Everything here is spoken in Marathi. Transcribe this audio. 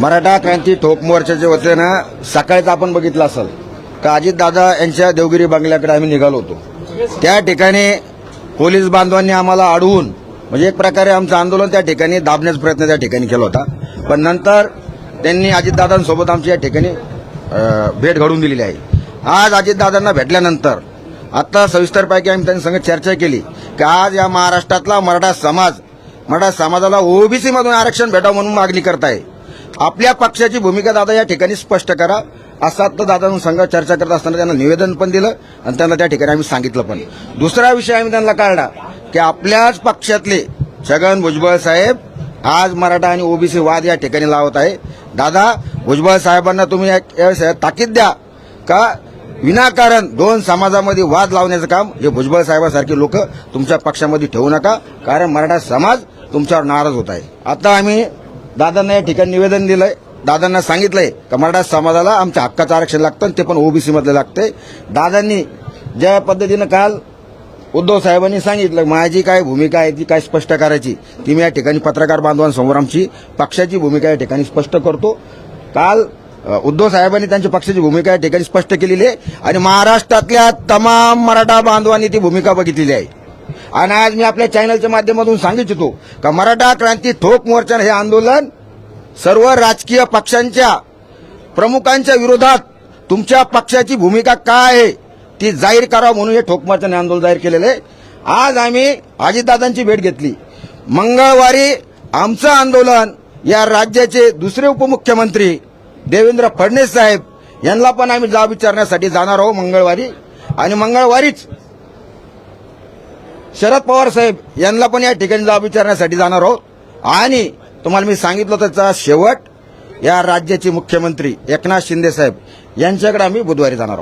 मराठा क्रांती ठोक मोर्चाच्या वतीनं सकाळीच आपण बघितलं असेल का अजितदादा यांच्या देवगिरी बंगल्याकडे आम्ही निघालो होतो. त्या ठिकाणी पोलीस बांधवांनी आम्हाला अडवून म्हणजे एक प्रकारे आमचं आंदोलन त्या ठिकाणी दाबण्याचा प्रयत्न त्या ठिकाणी केला होता. पण नंतर त्यांनी अजितदादांसोबत आमची या ठिकाणी भेट घडवून दिलेली आहे. आज अजितदादांना भेटल्यानंतर आता सविस्तरपैकी आम्ही त्यांनी संगत चर्चा केली की आज या महाराष्ट्रातला मराठा समाज मराठा समाजाला ओबीसीमधून आरक्षण भेटावं म्हणून मागणी करताय. आपल्या पक्षाची भूमिका दादा या ठिकाणी स्पष्ट करा. असा तर दादा संघ चर्चा करत असताना त्यांना निवेदन पण दिलं आणि त्यांना त्या ठिकाणी आम्ही सांगितलं पण. दुसरा विषय आम्ही त्यांना काढला की आपल्याच पक्षातले छगन भुजबळ साहेब आज मराठा आणि ओबीसी वाद या ठिकाणी लावत आहे. दादा भुजबळ साहेबांना तुम्ही एक- ताकीद द्या का? विनाकारण दोन समाजामध्ये वाद लावण्याचं काम हे भुजबळ साहेबासारखे लोक तुमच्या पक्षामध्ये ठेवू नका कारण मराठा समाज तुमच्यावर नाराज होत आहे. आता आम्ही दादांना या ठिकाणी निवेदन दिलंय. दादांना सांगितलंय का मराठा समाजाला आमच्या हक्काचं आरक्षण लागतं आणि ते पण ओबीसी मधलं लागतंय दादांनी ज्या पद्धतीनं काल उद्धव साहेबांनी सांगितलं माझी काय भूमिका आहे ती काय स्पष्ट करायची ती मी या ठिकाणी पत्रकार बांधवांसमोर आमची पक्षाची भूमिका या ठिकाणी स्पष्ट करतो. काल उद्धव साहेबांनी त्यांच्या पक्षाची भूमिका या ठिकाणी स्पष्ट केलेली आहे आणि महाराष्ट्रातल्या तमाम मराठा बांधवांनी ती भूमिका बघितलेली आहे. आणि आज मी आपल्या चॅनलच्या माध्यमातून सांगू इच्छितो का मराठा क्रांती ठोक मोर्चा हे आंदोलन सर्व राजकीय पक्षांच्या प्रमुखांच्या विरोधात तुमच्या पक्षाची भूमिका काय आहे ती जाहीर करा म्हणून हे ठोक मोर्चाने आंदोलन जाहीर केलेलं आहे. आज आम्ही अजितदादांची भेट घेतली. मंगळवारी आमचं आंदोलन या राज्याचे दुसरे उपमुख्यमंत्री देवेंद्र फडणवीस साहेब यांना पण आम्ही जाब विचारण्यासाठी जाणार आहोत मंगळवारी. आणि मंगळवारीच शरद पवार साहेब यांना पण या ठिकाणी जाब विचारण्यासाठी जाणार आहोत. आणि तुम्हाला मी सांगितलं त्याचा शेवट या राज्याचे मुख्यमंत्री एकनाथ शिंदे साहेब यांच्याकडे आम्ही बुधवारी जाणार आहोत.